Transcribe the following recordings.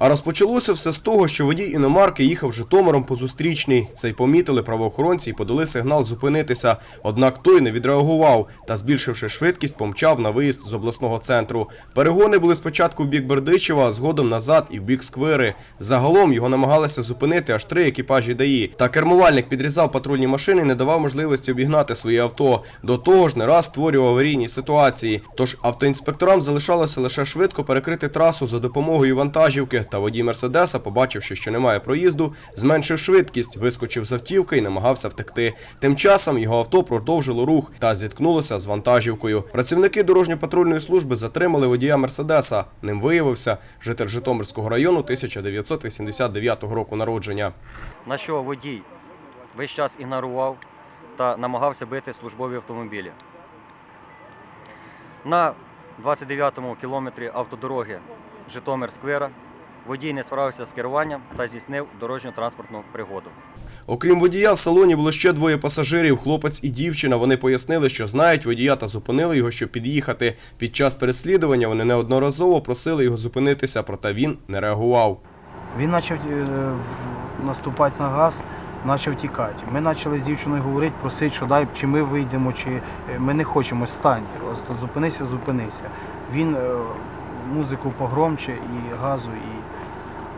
А розпочалося все з того, що водій іномарки їхав Житомиром по зустрічній. Це й помітили правоохоронці і подали сигнал зупинитися. Однак той не відреагував та, збільшивши швидкість, помчав на виїзд з обласного центру. Перегони були спочатку в бік Бердичева, а згодом назад і в бік Сквири. Загалом його намагалися зупинити аж три екіпажі ДАІ. Та кермувальник підрізав патрульні машини і не давав можливості обігнати свої авто. До того ж, не раз створював аварійні ситуації. Тож автоінспекторам залишалося лише швидко перекрити трасу за допомогою вантажівки. Та водій Мерседеса, побачивши, що немає проїзду, зменшив швидкість, вискочив з автівки і намагався втекти. Тим часом його авто продовжило рух та зіткнулося з вантажівкою. Працівники дорожньо-патрульної служби затримали водія Мерседеса. Ним виявився житель Житомирського району 1989 року народження. на що водій весь час ігнорував та намагався бити службові автомобілі. На 29-му кілометрі автодороги Житомир-Сквера водій не справився з керуванням та здійснив дорожньо-транспортну пригоду. Окрім водія, в салоні було ще двоє пасажирів, хлопець і дівчина. Вони пояснили, що знають водія та зупинили його, щоб під'їхати. Під час переслідування вони неодноразово просили його зупинитися, проте він не реагував. Він почав е, наступати на газ, почав тікати. Ми почали з дівчиною говорити, просити, що дай, чи ми вийдемо, чи е, ми не хочемо, стань. Просто зупинися, зупинися. Він е, музику погромче і газу, і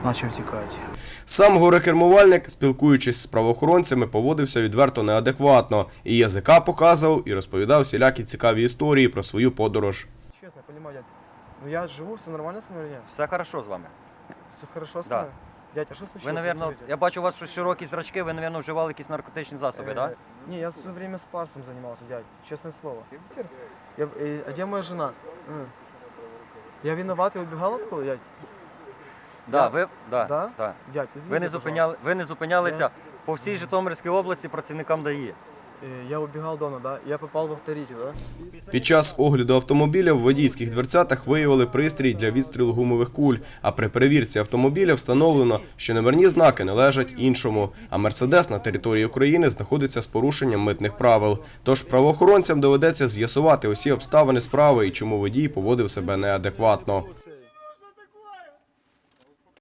почав тікати. Сам горе-кермувальник, спілкуючись з правоохоронцями, поводився відверто неадекватно. І язика показував, і розповідав всілякі цікаві історії про свою подорож. Честно, понимаю, дядь. Ну я живу, все нормально со мной? Все хорошо з вами. Все хорошо с Да. вами? Дядь, а что случилось? Ви, Расскажите. я бачу у вас широкі зрачки, ви, напевно, вживали якісь наркотичні засоби, так? Не, я все время с парсом занимался, дядь, честное слово. Я, э, а где моя жена? Я виноват и убегал откуда, дядь? Да, ви, да, Да? да. Дядь, извините, Ви не зупиняли, ви не зупинялися по всій Житомирській області працівникам ДАІ. Э, Я убегал дома, да? Я попал во вторите, да? Під час огляду автомобіля в водійських дверцятах виявили пристрій для відстрілу гумових куль. А при перевірці автомобіля встановлено, що номерні знаки належать іншому. А мерседес на території України знаходиться з порушенням митних правил. Тож правоохоронцям доведеться з'ясувати усі обставини справи і чому водій поводив себе неадекватно.